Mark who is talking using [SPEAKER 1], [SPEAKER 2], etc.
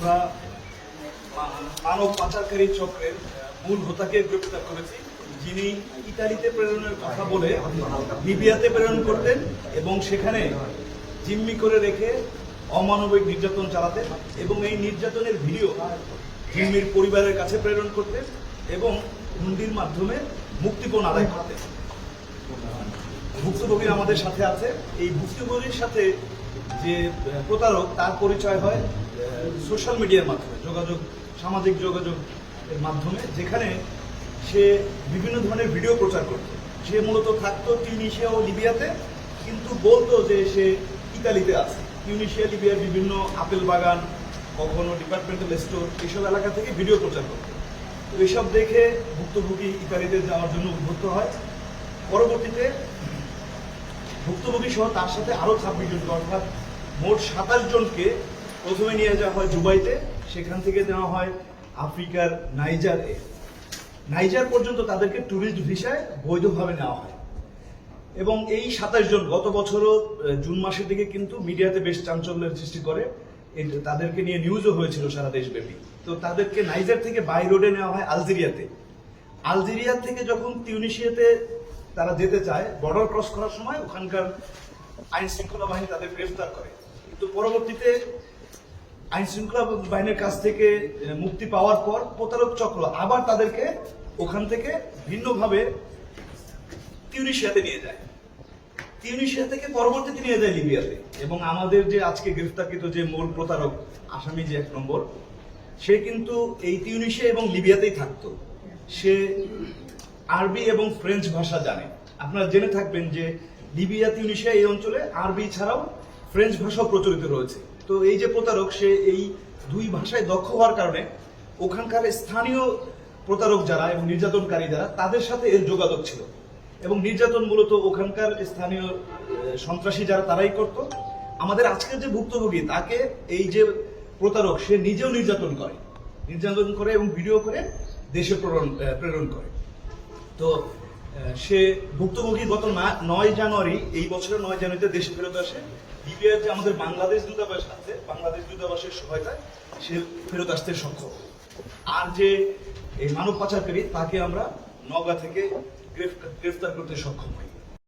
[SPEAKER 1] আমরা মানব পাচারকারী চক্রের মূল হোতাকে গ্রেপ্তার করেছি, যিনি ইতালিতে প্রেরণের কথা বলে লিবিয়াতে প্রেরণ করতেন এবং সেখানে জিম্মি করে রেখে অমানবিক নির্যাতন চালাতেন এবং এই নির্যাতনের ভিডিও জিম্মির পরিবারের কাছে প্রেরণ করতেন এবং হুন্ডির মাধ্যমে মুক্তিপণ আদায় করতেন। ভুক্তভোগী আমাদের সাথে আছে। এই ভুক্তভোগীর সাথে যে প্রতারক, তার পরিচয় হয় সোশ্যাল মিডিয়ার মাধ্যমে, যোগাযোগ, সামাজিক যোগাযোগ মাধ্যমে, যেখানে সে বিভিন্ন ধরনের ভিডিও প্রচার করত। সে মূলত থাকতো টিউনিশিয়া ও লিবিয়াতে, কিন্তু বলতো যে সে ইতালিতে আছে। টিউনিশিয়া লিবিয়ার বিভিন্ন আপেল বাগান, কখনো ডিপার্টমেন্টাল স্টোর এইসব এলাকা থেকে ভিডিও প্রচার করত। তো এইসব দেখে ভুক্তভোগী ইতালিতে যাওয়ার জন্য উদ্বুদ্ধ হয়। পরবর্তীতে ভুক্তভোগী সহ তার সাথে আরও ছাব্বিশ জন, অর্থাৎ মোট সাতাশ জনকে প্রথমে নিয়ে যাওয়া হয় দুবাইতে, সেখান থেকে নেওয়া হয় আফ্রিকার নাইজার নাইজার পর্যন্ত তাদেরকে ট্যুরিস্ট ভিসায় বৈধভাবে নেওয়া হয়। এবং এই সাতাশ জন গত বছরও জুন মাসের দিকে কিন্তু মিডিয়াতে বেশ চাঞ্চল্যের সৃষ্টি করে। তাদেরকে নিয়ে নিউজও হয়েছিল সারা দেশব্যাপী। তো তাদেরকে নাইজার থেকে বাই রোডে নেওয়া হয় আলজেরিয়াতে। আলজেরিয়া থেকে যখন তিউনিশিয়াতে তারা যেতে চায় বর্ডার ক্রস করার সময় ওখানকার আইন শৃঙ্খলা বাহিনী তাদের গ্রেফতার করে। কিন্তু পরবর্তীতে আইন শৃঙ্খলা বাহিনীর কাছ থেকে মুক্তি পাওয়ার পর প্রতারক চক্র আবার তাদেরকে ওখান থেকে ভিন্নভাবে নিয়ে যায়। থেকে পরবর্তীতে নিয়ে যায় লিবিয়াতে। এবং আমাদের যে আজকে গ্রেফতারকৃত যে মূল প্রতারক, আসামি যে এক নম্বর, সে কিন্তু এই টিউনিশিয়া এবং লিবিয়াতেই থাকতো। সে আরবি এবং ফ্রেঞ্চ ভাষা জানে। আপনারা জেনে থাকবেন যে লিবিয়া টিউনিশিয়া এই অঞ্চলে আরবি ছাড়াও ফ্রেঞ্চ ভাষাও প্রচলিত রয়েছে। তো এই যে প্রতারক, সে এই দুই ভাষায় দক্ষ হওয়ার কারণে ওখানকার স্থানীয় প্রতারক যারা এবং নির্যাতনকারী যারা, তাদের সাথে এর যোগাযোগ ছিল। এবং নির্যাতন মূলত ওখানকার স্থানীয় সন্ত্রাসী যারা, তারাই করত। আমাদের আজকের যে ভুক্তভোগী, তাকে এই যে প্রতারক, সে নিজেও নির্যাতন করে। নির্যাতন করে এবং ভিডিও করে দেশে প্রেরণ প্রেরণ করে। তো সে ভুক্তভোগী গত নয় জানুয়ারি, এই বছরের নয় জানুয়ারিতে দেশে ফেরত আসে। লিবিয়ার যে আমাদের বাংলাদেশ দূতাবাস আছে, বাংলাদেশ দূতাবাসের সহায়তায় সে ফেরত আসতে সক্ষম। আর যে এই মানব পাচারকারী, তাকে আমরা নগা থেকে গ্রেফতার করতে সক্ষম হই।